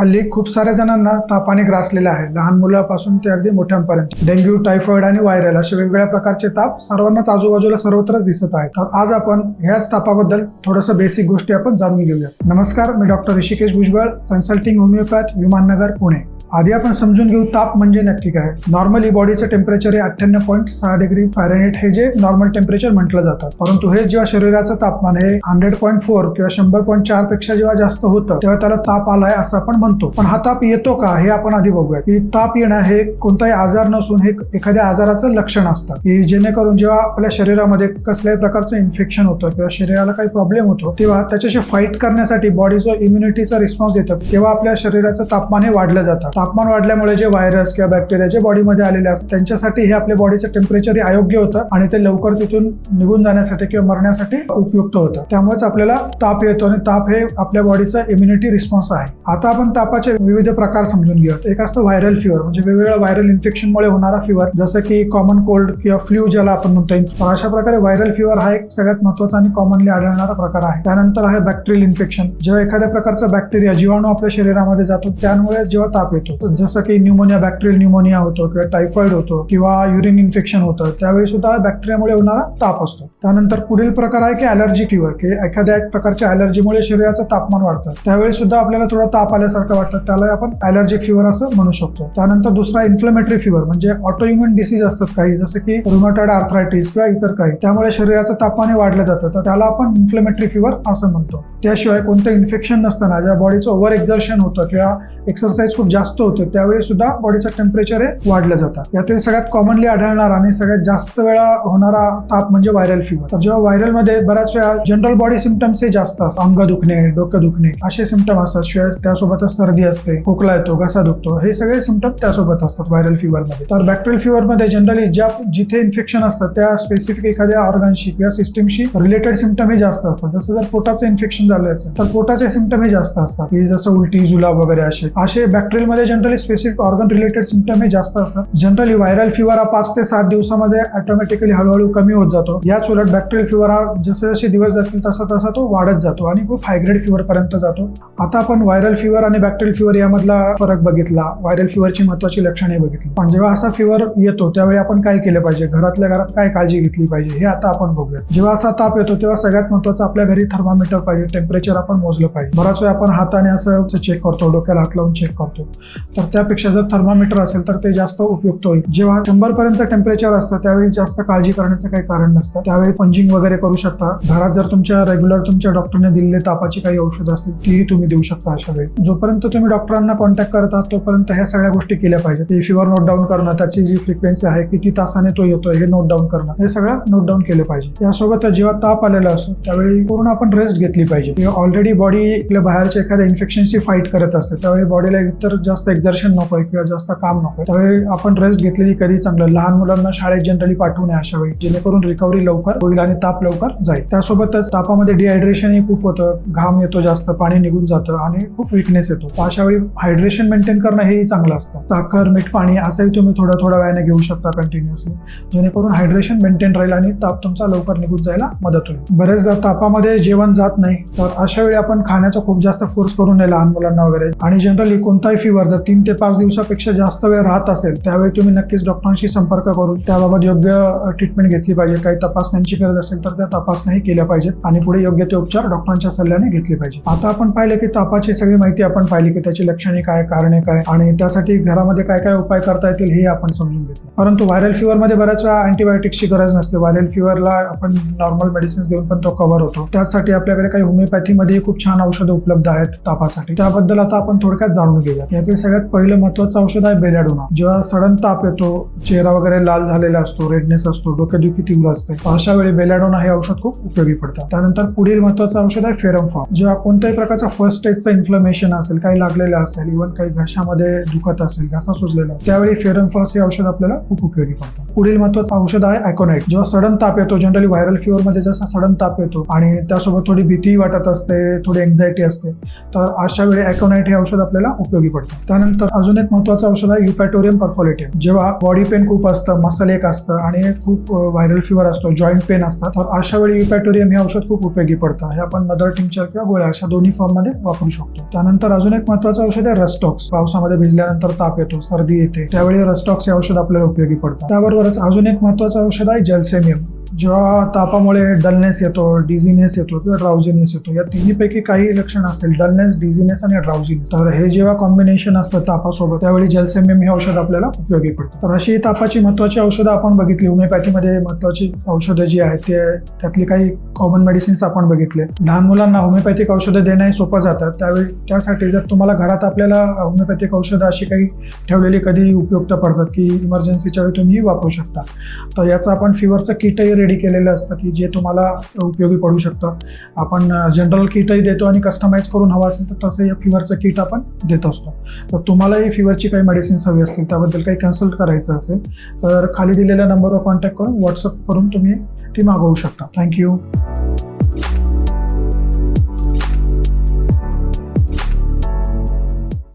हल्ली खूप साऱ्या जणांना तापाने ग्रासलेला आहे. लहान मुलापासून ते अगदी मोठ्यांपर्यंत. डेंग्यू टायफॉइड आणि व्हायरल असे वेगवेगळ्या प्रकारचे ताप सर्वांनाच आजूबाजूला सर्वत्रच दिसत आहेत. तर आज आपण ह्याच तापाबद्दल थोडंसं बेसिक गोष्टी आपण जाणून घेऊया नमस्कार मी doctor Hrishikesh Bhujbal consulting homoeopath Vimannagar Pune. आधी आपण समजून घेऊ ताप म्हणजे नक्की काय? नॉर्मली बॉडीचं टेम्परेचर हे अठ्ठ्याण्णव पॉईंट सहा डिग्री फॅरेनेट हे जे नॉर्मल टेम्परेचर म्हटलं जातं. परंतु हे जेव्हा शरीराचं तापमान हे हंड्रेड पॉईंट फोर किंवा शंभर पॉईंट चारपेक्षा जेव्हा जास्त होतं तेव्हा त्याला ताप आलाय असं आपण म्हणतो. पण हा ताप येतो का हे आपण आधी बघूया. की ताप येणं हे कोणताही आजार नसून हे एखाद्या आजाराचं लक्षण असतं. की जेणेकरून जेव्हा आपल्या शरीरामध्ये कसल्याही प्रकारचं इन्फेक्शन होतं किंवा शरीराला काही प्रॉब्लेम होतो तेव्हा त्याच्याशी फाईट करण्यासाठी बॉडी जो इम्युनिटीचा रिस्पॉन्स देतो तेव्हा आपल्या शरीराचं तापमान हे वाढलं जातं. तापमान वाढल्यामुळे जे व्हायरस किंवा बॅक्टेरिया जे बॉडीमध्ये आलेले असतात त्यांच्यासाठी हे आपल्या बॉडीचं टेम्परेचर हे अयोग्य होतं आणि ते लवकर तिथून निघून जाण्यासाठी किंवा मरण्यासाठी उपयुक्त होतं. त्यामुळेच आपल्याला ताप येतो आणि ताप हे आपल्या बॉडीचा इम्युनिटी रिस्पॉन्स आहे. आता आपण तापाचे विविध प्रकार समजून घेऊयात. एक असतं व्हायरल फिवर म्हणजे वेगवेगळ्या व्हायरल इन्फेक्शनमुळे होणारा फिवर जसं की कॉमन कोल्ड किंवा फ्ल्यू ज्याला आपण म्हणतो. अशा प्रकारे व्हायरल फिवर हा एक सगळ्यात महत्त्वाचा आणि कॉमनली आढळणारा प्रकार आहे. त्यानंतर आहे बॅक्टेरियल इन्फेक्शन जेव्हा एखाद्या प्रकारचा बॅक्टेरिया जीवाणू आपल्या शरीरामध्ये जातो त्यामुळे जेव्हा ताप येतो जसं की न्यूमोनिया बॅक्टेरियल न्यूमोनिया होतो किंवा टायफॉइड होतो किंवा युरिन इन्फेक्शन होतं त्यावेळी सुद्धा बॅक्टेरियामुळे होणारा ताप असतो. त्यानंतर पुढील प्रकार आहे की अलर्जी फिवर की एखाद्या एक प्रकारच्या अलर्जीमुळे शरीराचं तापमान वाढतं. त्यावेळी सुद्धा आपल्याला थोडा ताप आल्यासारखं वाटतं त्याला आपण अलर्जिक फिवर असं म्हणू शकतो. त्यानंतर दुसरा इन्फ्लेमेटरी फिवर म्हणजे ऑटोइम्युन डिसीज असतात काही जसं की रुमॅटॉइड आर्थरायटिस किंवा इतर काही. त्यामुळे शरीराचं तापमान वाढलं जातं तर त्याला आपण इन्फ्लेमेटरी फिवर असं म्हणतो. त्याशिवाय कोणतं इन्फेक्शन नसताना ज्या बॉडीचं ओव्हर एक्झर्शन होतं किंवा एक्सरसाइज खूप जास्त होते त्यावेळी सुद्धा बॉडीचं टेम्परेचर हे वाढलं जातं. यातील सगळ्यात कॉमनली आढळणारा आणि सगळ्यात जास्त वेळा होणारा ताप म्हणजे व्हायरल फिवर तर जेव्हा व्हायरलमध्ये बऱ्याच वेळा जनरल बॉडी सिमटम्स हे जास्त असतात. अंग दुखणे डोकं दुखणे असे सिमटम असतात. शिवाय त्यासोबतच सर्दी असते खोकला येतो घसा दुखतो. हे सगळे सिमटम त्यासोबत असतात व्हायरल फिवर मध्ये. तर बॅक्टेरियल फिवर मध्ये जनरली ज्या जिथे इन्फेक्शन असतात त्या स्पेसिफिक एखाद्या ऑर्गनशी किंवा सिस्टमशी रिलेटेड सिमटम हे जास्त असतात. जसं जर पोटाचं इन्फेक्शन झालं असेल तर पोटाचे सिमटम हे जास्त असतात. जसं उलटी जुलाब वगैरे असे. असे बॅक्टेरियलमध्ये generally specific organ related symptom हे जास्त असतात. जनरली व्हायरल फिवर हा पाच ते सात दिवसामध्ये ऑटोमॅटिकली हळूहळू कमी होत जातो. याच उलट बॅक्टेरियल फिवर हा जसे जसे दिवस जातील तसा तसा तो वाढत जातो आणि खूप हायग्रेड फिवर पर्यंत जातो. आता आपण व्हायरल फिवर आणि बॅक्टेरियल फिवर यामधला फरक बघितला. व्हायरल फिवरची महत्वाची लक्षणे बघितली. पण जेव्हा असा फिवर येतो त्यावेळी आपण काय केलं पाहिजे? घरातल्या घरात काय काळजी घेतली पाहिजे? हे आता आपण बघूया जेव्हा असा ताप येतो तेव्हा सगळ्यात महत्वाचं आपल्या घरी थर्मामीटर पाहिजे. टेम्परेचर आपण मोजलं पाहिजे. बराच वेळ आपण हाताने असं चेक करतो डोक्याला हात लावून चेक करतो. तर त्यापेक्षा जर थर्मामीटर असेल तर ते जास्त उपयुक्त होईल. जेव्हा शंभर पर्यंत टेम्परेचर असतं त्यावेळी जास्त काळजी करण्याचं काही कारण नसतं. त्यावेळी पंजिंग वगैरे करू शकता. घरात जर तुमच्या रेग्युलर तुमच्या डॉक्टरने दिलेले तापाची काही औषधं असतील तीही तुम्ही देऊ शकता अशा वेळी. जोपर्यंत तुम्ही डॉक्टरांना कॉन्टॅक्ट करता तोपर्यंत ह्या सगळ्या गोष्टी केल्या पाहिजेत. फिवर नोट डाऊन करणं त्याची जी फ्रिक्वेन्सी आहे किती तासाने तो येतोय हे नोट डाऊन करणं हे सगळं नोट डाऊन केलं पाहिजे. यासोबत जेव्हा ताप आलेला असतो त्यावेळी पूर्ण आपण रेस्ट घेतली पाहिजे. ऑलरेडी बॉडी आपल्या बाहेरच्या एखाद्या इन्फेक्शनशी फाईट करत असते त्यावेळी बॉडीला इतर जास्त एक्झर्शन नकोय किंवा जास्त काम नको त्यावेळी आपण रेस्ट घेतलेली कधी चांगलं? लहान मुलांना शाळेत जनरली पाठवू नये अशा वेळी जेणेकरून रिकव्हरी लवकर होईल आणि ताप लवकर जाईल. त्यासोबतच तापामध्ये डिहायड्रेशनही खूप होतं घाम येतो जास्त पाणी निघून जातं आणि खूप विकनेस येतो. तर अशा वेळी हायड्रेशन मेंटेन करणं हेही चांगलं असतं. साखर मीठ पाणी असंही तुम्ही थोडं थोडा वेळाने घेऊ शकता कंटिन्युअसली जेणेकरून हायड्रेशन मेंटेन राहील आणि ताप तुमचा लवकर निघून जायला मदत होईल. बरेचदा तापामध्ये जेवण जात नाही तर अशा वेळी आपण खाण्याचा खूप जास्त फोर्स करू नये लहान मुलांना वगैरे. आणि जनरली कोणताही फिवर जर तीन ते पाच दिवसापेक्षा जास्त वेळ राहत असेल त्यावेळी तुम्ही नक्कीच डॉक्टरांशी संपर्क करून त्याबाबत योग्य ट्रीटमेंट घेतली पाहिजे. काही तपासण्यांची गरज असेल तर त्या तपासण्याही केल्या पाहिजेत आणि पुढे योग्य ते उपचार डॉक्टरांच्या सल्ल्याने घेतले पाहिजे आता आपण पाहिलं की तापाची सगळी माहिती आपण पाहिली की त्याची लक्षणे काय कारणे काय आणि त्यासाठी घरामध्ये काय काय उपाय करता येतील हे आपण समजून घेतलं. परंतु व्हायरल फिवरमध्ये बऱ्याच वेळा अँटीबायोटिक्सची गरज नसते. व्हायरल फिवरला आपण नॉर्मल मेडिसिन देऊन पण तो कव्हर होतो. त्यासाठी आपल्याकडे काही होमिओपॅथीमध्ये खूप छान औषधं उपलब्ध आहेत तापासाठी. त्याबद्दल आता आपण थोडक्यात जाणून घेऊया यातील सगळ्यात पहिलं महत्वाचं औषध आहे बेलाडोना. जेव्हा सडन ताप येतो चेहरा वगैरे लाल झालेला असतो रेडनेस असतो डोकेदुखी तीव्र असते अशा वेळी बेलाडोना हे औषध खूप उपयोगी पडतं त्यानंतर पुढील महत्वाचं औषध आहे फेरमफॉर्म. जेव्हा कोणत्याही प्रकारचा फर्स्ट स्टेजचं इन्फ्लमेशन असेल काही लागलेलं असेल इव्हन काही घशामध्ये दुखत असेल घसा सुजलेला त्यावेळी फेरमफॉस हे औषध आपल्याला खूप उपयोगी पडतं पुढील महत्वाचं औषध आहे अॅकोनाईट जेव्हा सडन ताप येतो जनरली व्हायरल फिवर मध्ये जसा सडन ताप येतो आणि त्यासोबत थोडी भीती वाटत असते थोडी एन्झायटी असते तर अशा वेळी अॅकोनाईट हे औषध आपल्याला उपयोगी पडतं त्यानंतर अजून एक महत्वाचं औषध आहे युपॅटोरियम परफोलेटियम जेव्हा बॉडी पेन खूप असतं मसल एक असतं आणि खूप व्हायरल फिवर असतो जॉईंट पेन असतात तर अशा वेळी युपॅटोरियम हे औषध खूप उपयोगी पडतं. हे आपण मदर टिंचर किंवा गोळ्या अशा दोन्ही फॉर्ममध्ये वापरू शकतो. त्यानंतर अजून एक महत्वाचं औषध आहे रस्टॉक्स. पावसामध्ये भिजल्यानंतर ताप येतो सर्दी येते. त्यावेळी रस्टॉक्स हे औषध आपल्याला उपयोगी पडतं त्याबरोबरच अजून एक महत्वाचं औषध आहे जलसेमियम. जेव्हा तापामुळे डलनेस येतो डिझिनेस येतो किंवा ड्राउझिनेस येतो या तिन्हीपैकी काही लक्षण असतील डलनेस डिझिनेस आणि ड्राउझिनेस तर हे जेव्हा कॉम्बिनेशन असतं तापासोबत त्यावेळी जलसेमियम हे औषध आपल्याला उपयोगी पडतं. तर अशी तापाची महत्वाची औषधं आपण बघितली होमिओपॅथीमध्ये महत्वाची औषधं जी आहेत ते त्यातली काही कॉमन मेडिसिन्स आपण बघितले. लहान मुलांना होमिओपॅथिक औषधं देणं हे सोपं जातं. त्यावेळी त्यासाठी जर तुम्हाला घरात आपल्याला होमिओपॅथिक औषधं अशी काही ठेवलेली कधी उपयुक्त पडतात की इमर्जन्सीच्या वेळी तुम्ही वापरू शकता. तर याचं आपण फिवरचं किटही रेडी केलेलं असतं की जे तुम्हाला उपयोगी पडू शकतं. आपण जनरल किटही देतो आणि कस्टमाइज करून हवं असेल तर तसं या फिवरचं किट आपण देत असतो. तर तुम्हालाही फिवरची काही मेडिसिन्स हवी असतील त्याबद्दल काही कन्सल्ट करायचं असेल तर खाली दिलेल्या नंबरवर कॉन्टॅक्ट करून व्हॉट्सअप करून तुम्ही ती मागवू शकता. थँक्यू